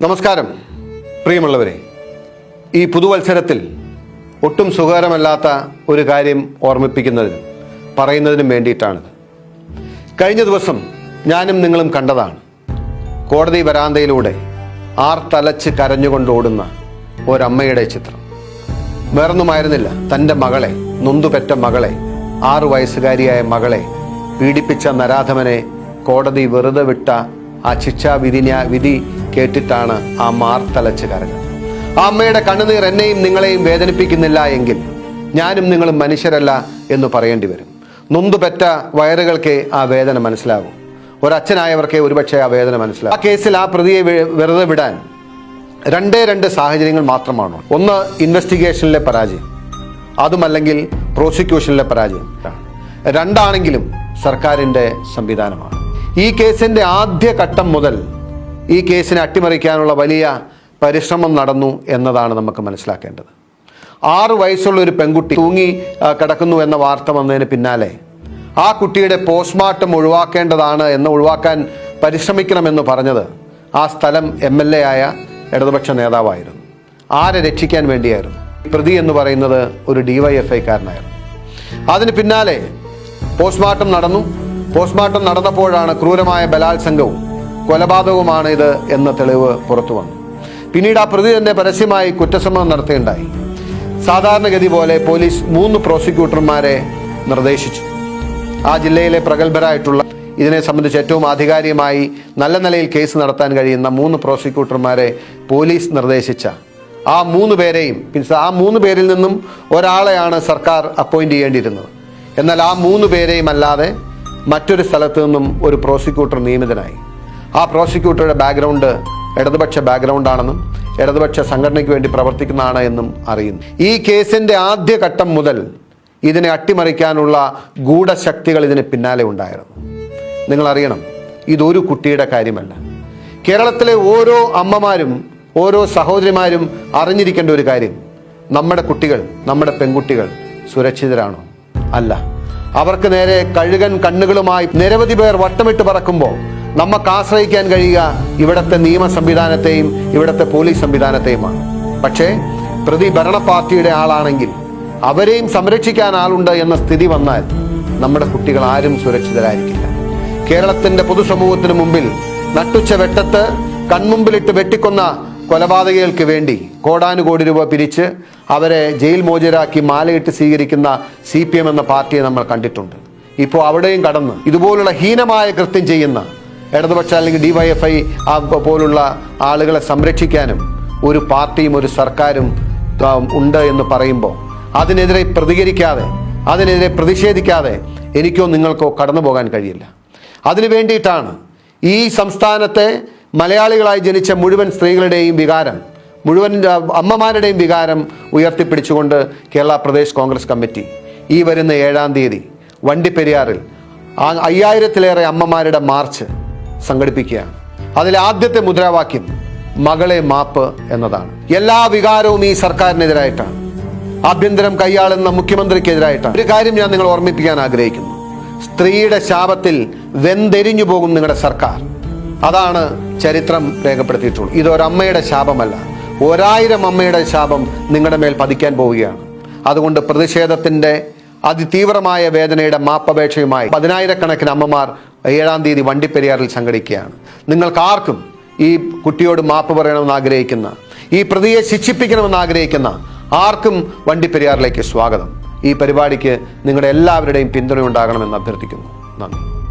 നമസ്കാരം. പ്രിയമുള്ളവരെ ഈ പുതുവത്സരത്തിൽ ഒട്ടും സുഖകരമല്ലാത്ത ഒരു കാര്യം ഓർമ്മിപ്പിക്കുന്നതിനും പറയുന്നതിനും വേണ്ടിയിട്ടാണിത് കഴിഞ്ഞ ദിവസം ഞാനും നിങ്ങളും കണ്ടതാണ്. കോടതി വരാന്തയിലൂടെ ആർ തലച്ച് കരഞ്ഞുകൊണ്ട് ഓടുന്ന ഒരമ്മയുടെ ചിത്രം. വേറൊന്നുമായിരുന്നില്ല തന്റെ മകളെ നൊന്തുപെറ്റ മകളെ ആറു വയസ്സുകാരിയായ മകളെ പീഡിപ്പിച്ച നരാധമനെ കോടതി വെറുതെ വിട്ട ആ ശിക്ഷാ വിധി വിധി കേട്ടിട്ടാണ് ആ മാർ തലച്ച് കരഞ്ഞത്. ആ അമ്മയുടെ കണ്ണുനീർ എന്നെയും നിങ്ങളെയും വേദനിപ്പിക്കുന്നില്ല എങ്കിൽ ഞാനും നിങ്ങളും മനുഷ്യരല്ല എന്ന് പറയേണ്ടി വരും. നൊന്തുപെറ്റ വയറുകൾക്ക് ആ വേദന മനസ്സിലാകും ഒരച്ഛനായവർക്ക് ഒരുപക്ഷെ ആ വേദന മനസ്സിലാകും ആ കേസിൽ ആ പ്രതിയെ വെറുതെ വിടാൻ രണ്ടേ രണ്ട് സാഹചര്യങ്ങൾ മാത്രമാണ്. ഒന്ന് ഇൻവെസ്റ്റിഗേഷനിലെ പരാജയം. അതുമല്ലെങ്കിൽ പ്രോസിക്യൂഷനിലെ പരാജയം. രണ്ടാണെങ്കിലും സർക്കാരിന്റെ സംവിധാനമാണ്. ഈ കേസിന്റെ ആദ്യ ഘട്ടം മുതൽ ഈ കേസിനെ അട്ടിമറിക്കാനുള്ള വലിയ പരിശ്രമം നടന്നു എന്നതാണ് നമുക്ക് മനസ്സിലാക്കേണ്ടത്. ആറ് വയസ്സുള്ള ഒരു പെൺകുട്ടി തൂങ്ങി കിടക്കുന്നു എന്ന വാർത്ത വന്നതിന് പിന്നാലെ ആ കുട്ടിയുടെ പോസ്റ്റ്മോർട്ടം ഒഴിവാക്കേണ്ടതാണ് എന്ന് ഒഴിവാക്കാൻ പരിശ്രമിക്കണമെന്ന് പറഞ്ഞത് ആ സ്ഥലം എം എൽ എ ആയ ഇടതുപക്ഷ നേതാവായിരുന്നു. ആരെ രക്ഷിക്കാൻ വേണ്ടിയായിരുന്നു? പ്രതി എന്ന് പറയുന്നത് ഒരു ഡിവൈഎഫ്ഐക്കാരനായിരുന്നു അതിന് പിന്നാലെ പോസ്റ്റ്മോർട്ടം നടന്നു. പോസ്റ്റ്മോർട്ടം നടന്നപ്പോഴാണ് ക്രൂരമായ ബലാത്സംഗവും കൊലപാതകവുമാണ് ഇത് എന്ന തെളിവ് പുറത്തു വന്നു. പിന്നീട് ആ പ്രതി തന്നെ പരസ്യമായി കുറ്റസമ്മതം നടത്തുകയുണ്ടായി സാധാരണഗതി പോലെ പോലീസ് മൂന്ന് പ്രോസിക്യൂട്ടർമാരെ നിർദ്ദേശിച്ചു. ആ ജില്ലയിലെ പ്രഗത്ഭരായിട്ടുള്ള ഇതിനെ സംബന്ധിച്ച് ഏറ്റവും ആധികാരികമായി നല്ല നിലയിൽ കേസ് നടത്താൻ കഴിയുന്ന മൂന്ന് പ്രോസിക്യൂട്ടർമാരെ പോലീസ് നിർദ്ദേശിച്ച ആ മൂന്ന് പേരെയും മീൻസ് ആ മൂന്ന് പേരിൽ നിന്നും ഒരാളെയാണ് സർക്കാർ അപ്പോയിന്റ് ചെയ്യേണ്ടിയിരുന്നത്. എന്നാൽ ആ മൂന്ന് പേരെയും അല്ലാതെ മറ്റൊരു സ്ഥലത്തു നിന്നും ഒരു പ്രോസിക്യൂട്ടർ നിയമിതനായി. ആ പ്രോസിക്യൂട്ടറുടെ ബാക്ക്ഗ്രൗണ്ട് ഇടതുപക്ഷ ബാക്ക്ഗ്രൗണ്ടാണെന്നും ഇടതുപക്ഷ സംഘടനയ്ക്ക് വേണ്ടി പ്രവർത്തിക്കുന്നതാണ് എന്നും അറിയുന്നു. ഈ കേസിന്റെ ആദ്യഘട്ടം മുതൽ ഇതിനെ അട്ടിമറിക്കാനുള്ള ഗൂഢശക്തികൾ ഇതിന് പിന്നാലെ ഉണ്ടായിരുന്നു. നിങ്ങളറിയണം ഇതൊരു കുട്ടിയുടെ കാര്യമല്ല. കേരളത്തിലെ ഓരോ അമ്മമാരും ഓരോ സഹോദരിമാരും അറിഞ്ഞിരിക്കേണ്ട ഒരു കാര്യം നമ്മുടെ കുട്ടികൾ നമ്മുടെ പെൺകുട്ടികൾ സുരക്ഷിതരാണോ? അല്ല. അവർക്ക് നേരെ കഴുകൻ കണ്ണുകളുമായി നിരവധി പേർ വട്ടമിട്ട് പറക്കുമ്പോൾ നമുക്ക് ആശ്രയിക്കാൻ കഴിയുക ഇവിടുത്തെ നിയമ സംവിധാനത്തെയും ഇവിടുത്തെ പോലീസ് സംവിധാനത്തെയുമാണ്. പക്ഷേ പ്രതി ഭരണ പാർട്ടിയുടെ ആളാണെങ്കിൽ അവരെയും സംരക്ഷിക്കാൻ ആളുണ്ട് എന്ന സ്ഥിതി വന്നാൽ നമ്മുടെ കുട്ടികൾ ആരും സുരക്ഷിതരായിരിക്കില്ല. കേരളത്തിന്റെ പൊതുസമൂഹത്തിന് മുമ്പിൽ നട്ടുച്ച വെട്ടത്ത് കൺമുമ്പിലിട്ട് വെട്ടിക്കൊന്ന കൊലപാതകികൾക്ക് വേണ്ടി കോടാനുകോടി രൂപ പിരിച്ച് അവരെ ജയിൽ മോചരാക്കി മാലയിട്ട് സ്വീകരിക്കുന്ന സി എന്ന പാർട്ടിയെ നമ്മൾ കണ്ടിട്ടുണ്ട്. ഇപ്പോൾ അവിടെയും കടന്ന് ഇതുപോലുള്ള ഹീനമായ കൃത്യം ചെയ്യുന്ന ഇടതുപക്ഷ അല്ലെങ്കിൽ ഡിവൈഎഫ്ഐ പോലുള്ള ആളുകളെ സംരക്ഷിക്കാനും ഒരു പാർട്ടിയും ഒരു സർക്കാരും ഉണ്ട് എന്ന് പറയുമ്പോൾ അതിനെതിരെ പ്രതികരിക്കാതെ അതിനെതിരെ പ്രതിഷേധിക്കാതെ എനിക്കോ നിങ്ങൾക്കോ കടന്നു പോകാൻ കഴിയില്ല. അതിനു വേണ്ടിയിട്ടാണ് ഈ സംസ്ഥാനത്തെ മലയാളികളായി ജനിച്ച മുഴുവൻ സ്ത്രീകളുടെയും വികാരം മുഴുവൻ അമ്മമാരുടെയും വികാരം ഉയർത്തിപ്പിടിച്ചുകൊണ്ട് കേരള പ്രദേശ് കോൺഗ്രസ് കമ്മിറ്റി ഈ വരുന്ന ഏഴാം തീയതി വണ്ടിപ്പെരിയാറിൽ അയ്യായിരത്തിലേറെ അമ്മമാരുടെ മാർച്ച് സംഘടിപ്പിക്കുകയാണ് അതിലെ ആദ്യത്തെ മുദ്രാവാക്യം മകളെ മാപ്പ് എന്നതാണ്. എല്ലാ വികാരവും ഈ സർക്കാരിനെതിരായിട്ടാണ്. ആഭ്യന്തരം കൈയാളുന്ന മുഖ്യമന്ത്രിക്കെതിരായിട്ടാണ്. ഒരു കാര്യം ഞാൻ നിങ്ങൾ ഓർമ്മിപ്പിക്കാൻ ആഗ്രഹിക്കുന്നു. സ്ത്രീയുടെ ശാപത്തിൽ വെന്തെരിഞ്ഞു പോകും നിങ്ങളുടെ സർക്കാർ. അതാണ് ചരിത്രം രേഖപ്പെടുത്തിയിട്ടുള്ളത്. ഇതൊരമ്മയുടെ ശാപമല്ല. ഒരായിരം അമ്മയുടെ ശാപം നിങ്ങളുടെ മേൽ പതിക്കാൻ പോവുകയാണ്. അതുകൊണ്ട് പ്രതിഷേധത്തിന്റെ അതിതീവ്രമായ വേദനയുടെ മാപ്പപേക്ഷയുമായി പതിനായിരക്കണക്കിന് അമ്മമാർ ഏഴാം തീയതി വണ്ടിപ്പെരിയാറിൽ സംഘടിക്കുകയാണ്. നിങ്ങൾക്കാർക്കും ഈ കുട്ടിയോട് മാപ്പ് പറയണമെന്ന് ആഗ്രഹിക്കുന്ന ഈ പ്രതിയെ ശിക്ഷിപ്പിക്കണമെന്ന് ആഗ്രഹിക്കുന്ന ആർക്കും വണ്ടിപ്പെരിയാറിലേക്ക് സ്വാഗതം. ഈ പരിപാടിക്ക് നിങ്ങളുടെ എല്ലാവരുടെയും പിന്തുണ ഉണ്ടാകണമെന്ന് അഭ്യർത്ഥിക്കുന്നു. നന്ദി.